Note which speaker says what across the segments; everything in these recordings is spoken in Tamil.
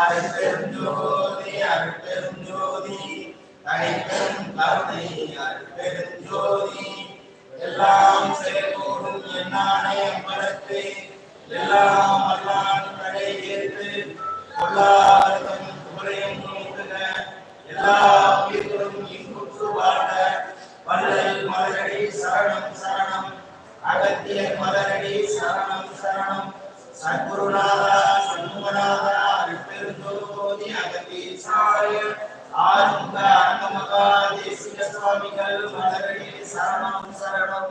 Speaker 1: அருட்பெருஞ்சோதி அருட்பெருஞ்சோதி தனிப்பெரும் கருணை அருட்பெருஞ்சோதி எல்லாம் செயல்கூடும் என்னானே அம்பலத்து எல்லாம் அல்லான் கடை ஏற்று பொல்லாதவன் குமரையும் நோக்குக எல்லா உயிர்களும் இன்புற்று வாழ வள்ளல் மலரடி சரணம் சரணம் அகத்தியர் மலரடி சரணம் சரணம். சத்குருநாதா சண்முகநாதா அருட்பெருஞ்சோதி அகத்தீசாய ஆறுமுக அரங்கமகா தேசிக சுவாமிகள் மலரடி சரணம் சரணம்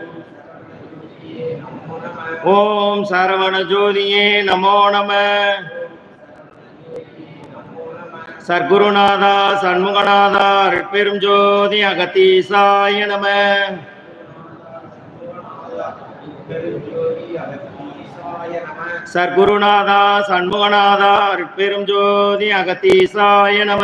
Speaker 1: ஓம் சரவண ஜோதியே நமோ நம. சர்க்குருநாதா சண்முகநாதா பெரும் ஜோதி அகத்தீசாய நம. சர்க்குருநாதா சண்முகநாதா பெரும் ஜோதி அகத்தீசாய நம.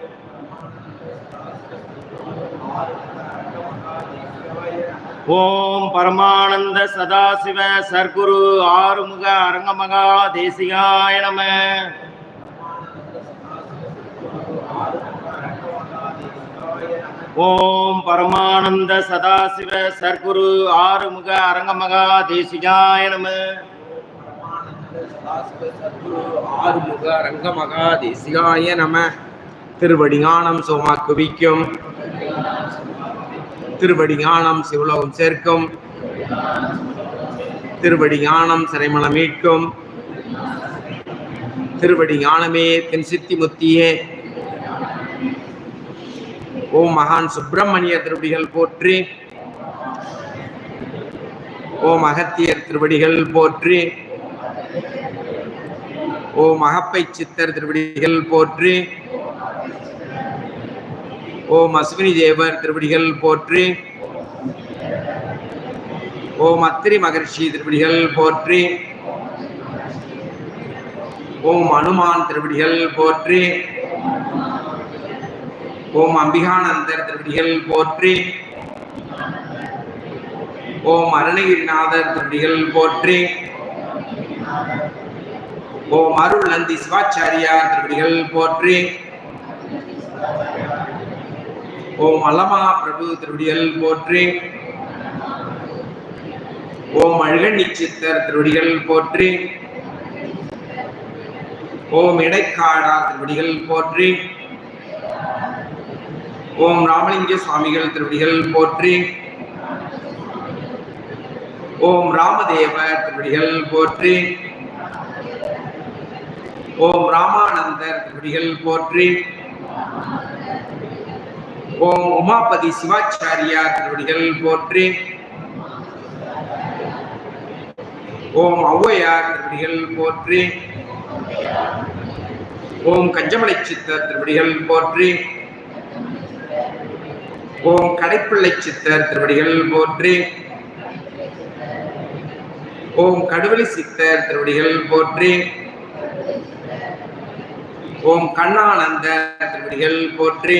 Speaker 1: ஓம் பரமானந்த சதாசிவ சர்க்குரு ஆறுமுக அரங்கமகா தேசிகாய நம. ஓம் பரமானந்த சதாசிவ சர்க்குரு ஆறுமுக அரங்கமகா தேசிகாய நம.
Speaker 2: ஆறுமுக ரங்கமகா தேசிகாய நம திருவடிஞானம் சோமா குவிக்கும் திருவடிஞானம் சிவலோகம் சேர்க்கும். திருவடிஞானம் சிறைமலம் மீட்கும். திருவடி ஞானமே தென் சித்தி முத்தியே. ஓம் மகான் சுப்பிரமணிய திருவடிகள் போற்றி. ஓம் அகத்தியர் திருவடிகள் போற்றி. ஓம் அகப்பை சித்தர் திருவடிகள் போற்றி. ஓம் அஸ்வினி தேவர் திருவடிகள் போற்றி. ஓம் அத்திரி மகர்ஷி திருவடிகள் போற்றி. ஓம் அனுமான் திருவடிகள் போற்றி. ஓம் அம்பிகானந்தர் திருவடிகள் போற்றி. ஓம் அருணகிரிநாதர் திருவடிகள் போற்றி. ஓம் அருள் நந்தி சிவாச்சாரியார் திருவடிகள் போற்றி. ஓம் அலமா பிரபு திருவடிகள் போற்றி. ஓம் அழகண்ணி சித்தர் திருவடிகள் போற்றி. ஓம் இடைக்காடா திருவடிகள் போற்றி. ஓம் ராமலிங்க சுவாமிகள் திருவடிகள் போற்றி. ஓம் ராமதேவர் திருவடிகள் போற்றி. ஓம் ராமானந்தர் திருவடிகள் போற்றி. ஓம் உமாபதி சிவாச்சாரியார் திருவடிகள் போற்றி. ஓம் ஔவையார் திருவடிகள் போற்றி. ஓம் கஞ்சமலை சித்தர் திருவடிகள் போற்றி. ஓம் கடைப்பிள்ளை சித்தர் திருவடிகள் போற்றி. ஓம் கடுவலி சித்தர் திருவடிகள் போற்றி. ஓம் கண்ணானந்த திருவடிகள் போற்றி.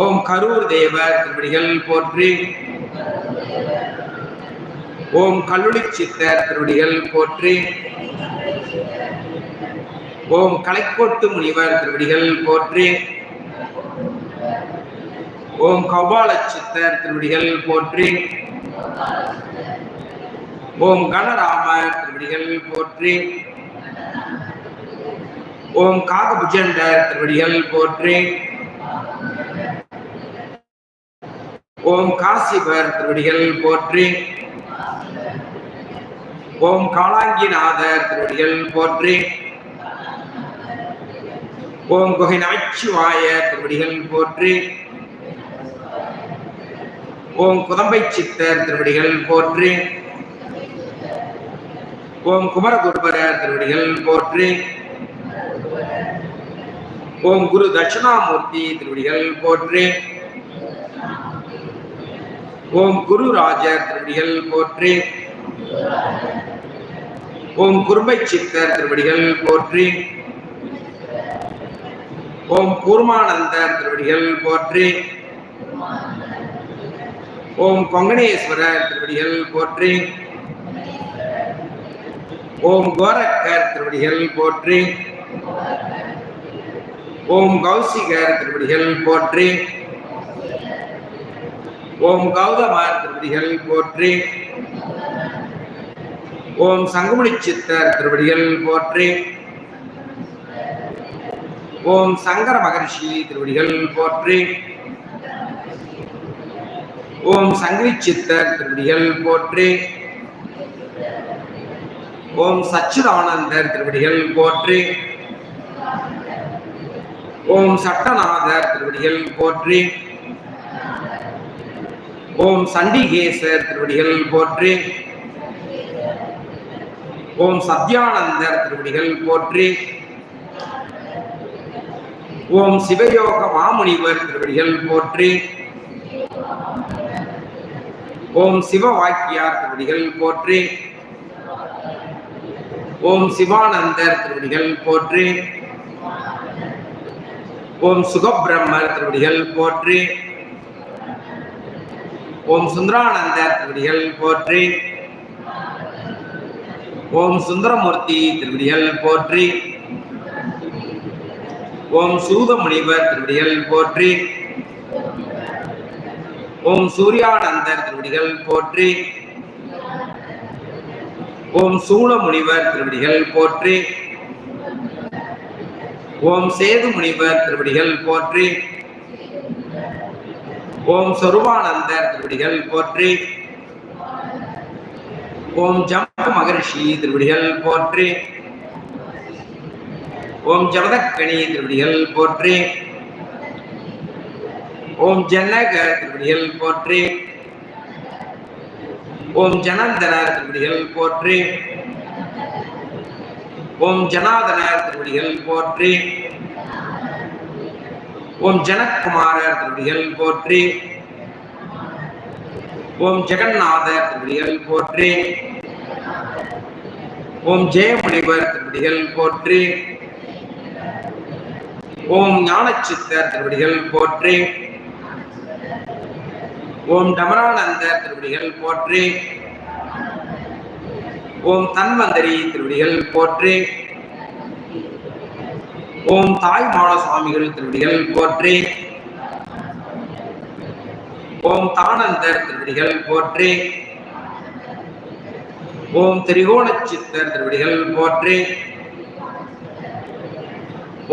Speaker 2: ஓம் கரூர் தேவர் திருவடிகள் போற்றி. ஓம் கல்லுளி சித்தர் திருவடிகள் போற்றி. ஓம் கலைக்கோட்டு முனிவர் திருவடிகள் போற்றி. ஓம் கௌபால சித்தர் திருவடிகள் போற்றி. ஓம் கணராமர் திருவடிகள் போற்றி. ஓம் காகபுஜண்டர் திருவடிகள் போற்றி. ஓம் காசிபர் திருவடிகள் போற்றி. ஓம் காளாங்கிநாதர் திருவடிகள் போற்றி. ஓம் குகை நமச்சிவாய திருவடிகள் போற்றி. ஓம் குதம்பை சித்தர் திருவடிகள் போற்றி. ஓம் குமரகுருபரர் திருவடிகள் போற்றி. ஓம் குரு தட்சிணாமூர்த்தி திருவடிகள் போற்றி. ஓம் குரு ராஜர் திருவடிகள் போற்றி. ஓம் குருமை சித்தர் திருவடிகள் போற்றி. ஓம் கூர்மானந்தர் திருவடிகள் போற்றி. ஓம் கொங்கணேஸ்வரர் திருவடிகள் போற்றி. ஓம் கோரக்கர் திருவடிகள் போற்றி. ஓம் கௌசிகர் திருவடிகள் போற்றி. ஓம் கௌதமார் திருவடிகள் போற்றி. ஓம் சங்குமணி சித்தர் திருவடிகள் போற்றி. ஓம் சங்கர மகர்ஷி திருவடிகள் போற்றி. ஓம் சங்கரி சித்தர் திருவடிகள் போற்றி. ஓம் சச்சிதானந்தர் திருவடிகள் போற்றி. ஓம் சட்டநாதர் திருவடிகள் போற்றி. ஓம் சண்டிகேசர் திருவடிகள் போற்றி. ஓம் சத்யானந்தர் திருவடிகள் போற்றி. ஓம் சிவயோக மாமுனிவர் திருவடிகள் போற்றி. ஓம் சிவ வாக்கியார் திருவடிகள் போற்றி. ஓம் சிவானந்தர் திருவடிகள் போற்றி. ஓம் சுகபிரம்மர் திருவடிகள் போற்றி. ஓம் சுந்தரானந்தர் திருவடிகள் போற்றி. ஓம் சுந்தரமூர்த்தி திருவடிகள் போற்றி. ஓம் சூதமுனிவர் திருவடிகள் போற்றி. ஓம் சூர்யானந்தர் திருவடிகள் போற்றி. ஓம் சூளமுனிவர் திருவடிகள் போற்றி. ஓம் சேது முனிவர் திருவடிகள் போற்றி. ஓம் சொருபானந்தர் திருவடிகள் போற்றி. ஓம் ஜம்பு மகரிஷி திருவடிகள் போற்றி. ஓம் ஜலதக்கணி திருவடிகள் போற்றி. ஓம் ஜனக திருவடிகள் போற்றி. ஓம் ஜனந்தனர் திருவடிகள் போற்றி. ஓம் ஜனாதனர் திருவடிகள் போற்றி. ஓம் ஜனக்குமாரர் திருவடிகள் போற்றி. ஓம் ஜெகநாதர் திருவடிகள் போற்றி. ஓம் ஜெயமுனிவர் திருவடிகள் போற்றி. ஓம் ஞானச்சித்தர் திருவடிகள் போற்றி. ஓம் டமரானந்தர் திருவடிகள் போற்றி. ஓம் தன்வந்தரி திருவடிகள் போற்றி. ஓம் தாய் சுவாமிகள் திருவடிகள் போற்றி. ஓம் தானந்தர் திருவடிகள் போற்றி. ஓம் திரிகோணச்சித்தர் திருவடிகள் போற்றி.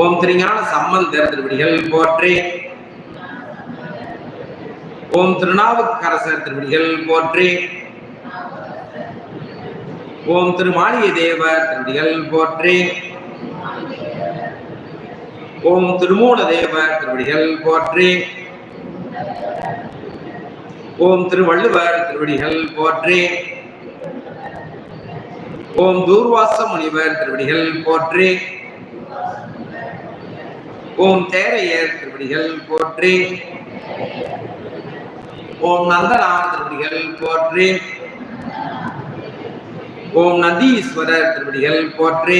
Speaker 2: ஓம் திருஞான சம்பந்தர் திருவடிகள் போற்றி. ஓம் திருநாவுக்கரசர் திருவடிகள் போற்றி. ஓம் திருமாளிய தேவர் திருவடிகள் போற்றி. ஓம் திருமூல தேவ திருவடிகள் போற்றி. ஓம் திருவள்ளுவர் திருவடிகள் போற்றி. ஓம் தூர்வாச முனிவர் திருவடிகள் போற்றி. ஓம் தேரையர் திருவடிகள் போற்றி. ஓம் நந்தனார் திருவடிகள் போற்றி. ஓம் நந்தீஸ்வரர் திருவடிகள் போற்றி.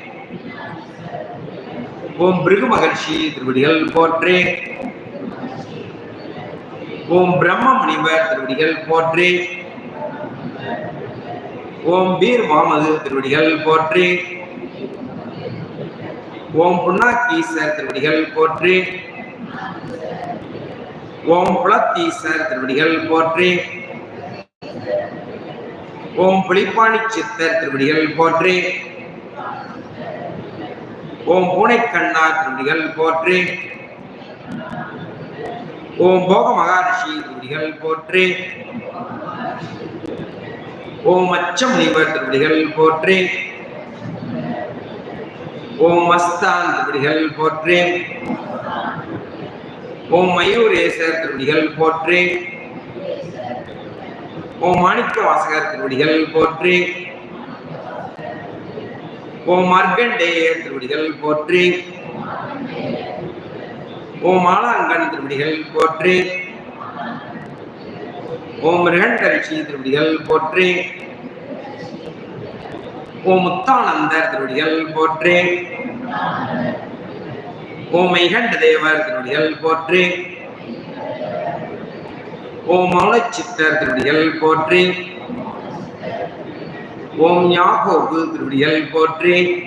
Speaker 2: ஓம் பிருகு மகர்ஷி திருவடிகள் போற்றே. ஓம் பிரம்ம முனிவர் திருவடிகள் போற்றே. ஓம் பீர் முகமது திருவடிகள் போற்றே. ஓம் புண்ணாக்கீசர் திருவடிகள் போற்றே. ஓம் புலத்தீசர் திருவடிகள் போற்றே. ஓம் புலிப்பாணி சித்தர் திருவடிகள் போற்றே. ஓம் பூனைக்கண்ணா திருவடிகள் போற்றி. ஓம் போக மகாரிஷி திருவடிகள் போற்றி. ஓம் அச்சம் முனிவர் திருவடிகள் போற்றி. ஓம் மஸ்தான் திருவடிகள் போற்றி. ஓம் மயூரேசர் திருவடிகள் போற்றி. ஓம் மாணிக்க வாசகர் திருவடிகள் போற்றி. ஓம் மார்க்கண்டேயர் திருவடிகள் போற்றி. ஓம் மாலாங்கன் திருவடிகள் போற்றி. ஓம் ரிகண்டரிஷி திருவடிகள் போற்றி. ஓம் முத்தானந்தர் திருவடிகள் போற்றி. ஓம் மைகண்ட தேவர் திருவடிகள் போற்றி. ஓம் மௌனச்சித்தர் திருவடிகள் போற்றி. ஓம் யாகோபு திருவடிகள் போற்றி.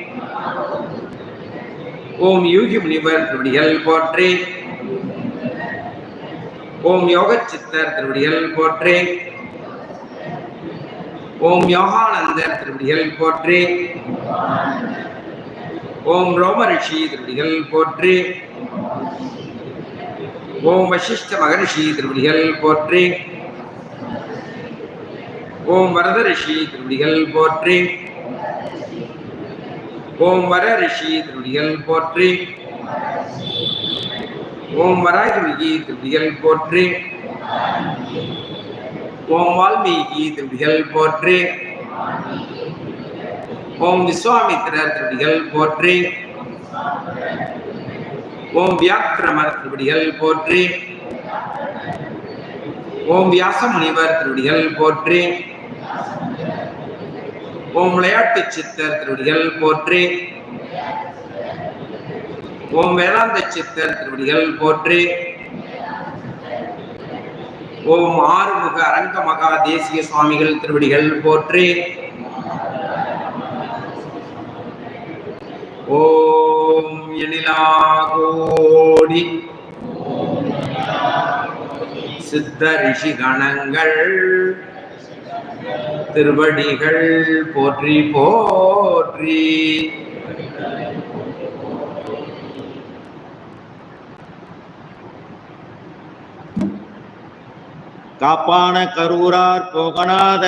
Speaker 2: ஓம் யூகி முனிவர் திருவடிகள் போற்றி. ஓம் யோகச்சித்தர் திருவடிகள் போற்றி. ஓம் யோகானந்தர் திருவடிகள் போற்றி. ஓம் ரோமரிஷி திருவடிகள் போற்றி. ஓம் வசிஷ்ட மகரிஷி திருவடிகள் போற்றி. ஓம் வரத ரிஷி திருடிகள் போற்றி. ஓம் வர ரிஷி திருடிகள் போற்றி. ஓம் வராகிமிகி திருடிகள் போற்றி. ஓம் வால்மீகி திருடிகள் போற்றி. ஓம் விஸ்வாமித்திரர் திருடிகள் போற்றி. ஓம் வியாக்கிரமர் திருவடிகள் போற்றி. ஓம் வியாச முனிவர் திருவடிகள் போற்றி. ஓம் விளையாட்டு சித்தர் திருவடிகள் போற்றி. ஓம் வேளாந்த சித்தர் திருவடிகள் போற்றி. ஓம் ஆறுமுக அரங்க மகா தேசிய சுவாமிகள் திருவடிகள் போற்றி. ஓம் எழிலாகோடி சித்த ரிஷி கணங்கள். திருவடிகள் போற்றி போற்றி.
Speaker 1: காப்பான கரூரார் போகநாத.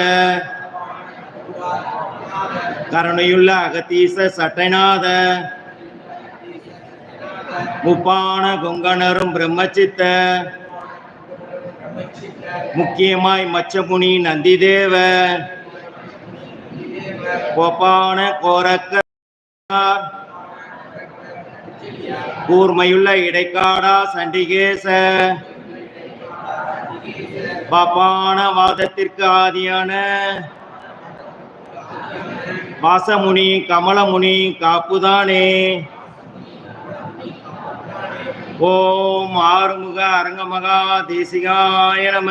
Speaker 1: கருணையுள்ள அகத்தீச சட்டைநாத. முப்பான கொங்கணரும் பிரம்மச்சித்த. முக்கியமாய் மச்சமுனி நந்திதேவ. கோப்பான கோரக்க. கூர்மையுள்ள இடைக்காடா சண்டிகேச. பாப்பான வாதத்திற்கு ஆதியான. வாசமுனி கமலமுனி காப்புதானே. ஓம் ஆறுமுக அரங்கமகா தேசிகாய நம.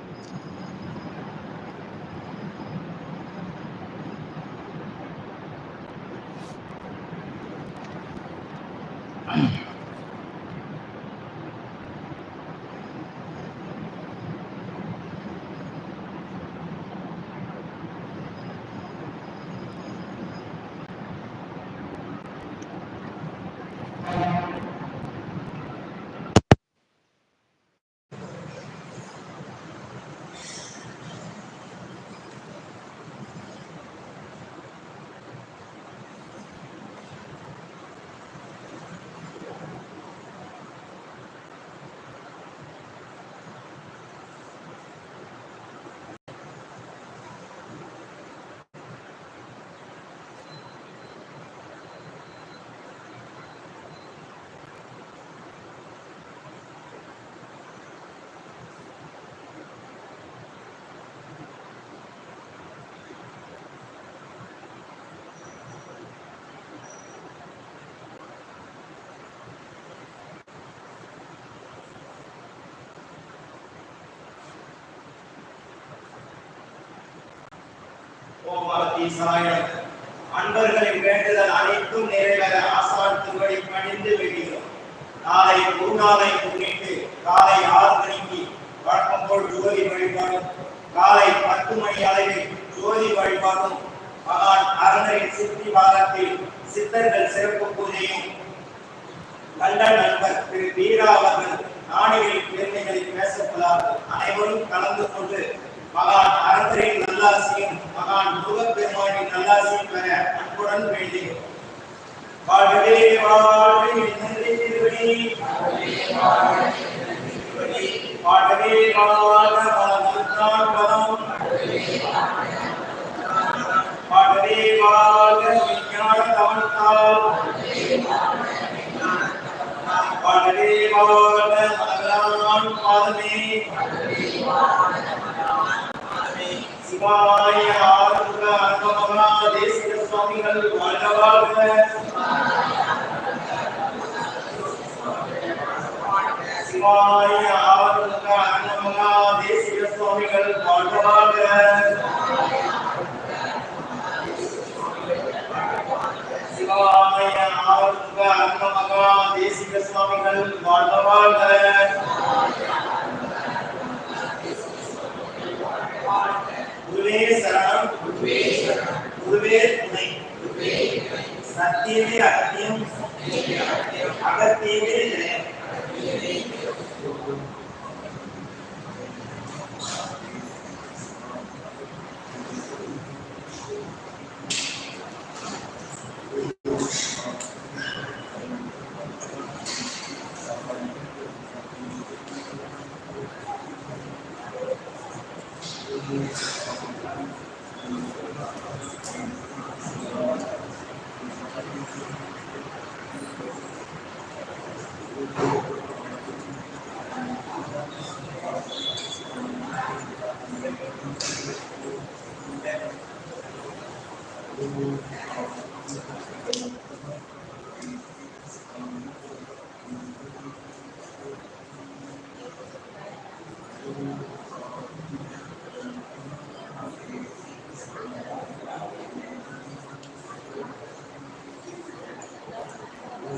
Speaker 1: ஓமாத்தீசாயம் அன்பர்களின் வேண்டுதல் அனைத்தும் நிறைவேற ஆசான் திருவடி பணிந்து வேண்டுகிறோம் நாளை குருநாளை முன்னிட்டு காலை ஆறு மணிக்கு வழக்கம் போல் ஜோதி வழிபாடும் காலை பத்து மணி அளவில் ஜோதி வழிபாடும் மகான் அரணரின் சித்தி வாரத்தில் சித்தர்கள் சிறப்பு பூஜையும் நல்ல நண்பர் திரு வீரா அவர்கள் நாடுகளின் பெருமைகளை பேசப்படாது. அனைவரும் கலந்து கொண்டு மகான் அரசரின் நல்லாசியும் மகான் முருகப்பெருமானின் நல்லாசியும் பெற அன்புடன் வேண்டுகிறோம் வாழ்வே வாழ்வே நன்றி திருவடி. வாழ்வே வாழ்க மலர்ந்தாள் பதம். வாழ்வே வாழ்க விஞ்ஞான தவழ்த்தால் வாழ்வே வாழ்க மலர்ந்தாள் பாதமே சிவாய ஆறுமுக அன்பமகா தேசிக சுவாமிகள் வாழ்க வாழ்க சிவாய ஆறுமுக அன்பமகா தேசிக சுவாமிகள் வாழ்க வாழ்க சிவாய ஆறுமுக அன்பமகா தேசிக சுவாமிகள் வாழ்க வாழ்க குருவே சரணம் குருவே துணை சத்தியமே அகத்தியம். அகத்தியமே
Speaker 3: நிலை.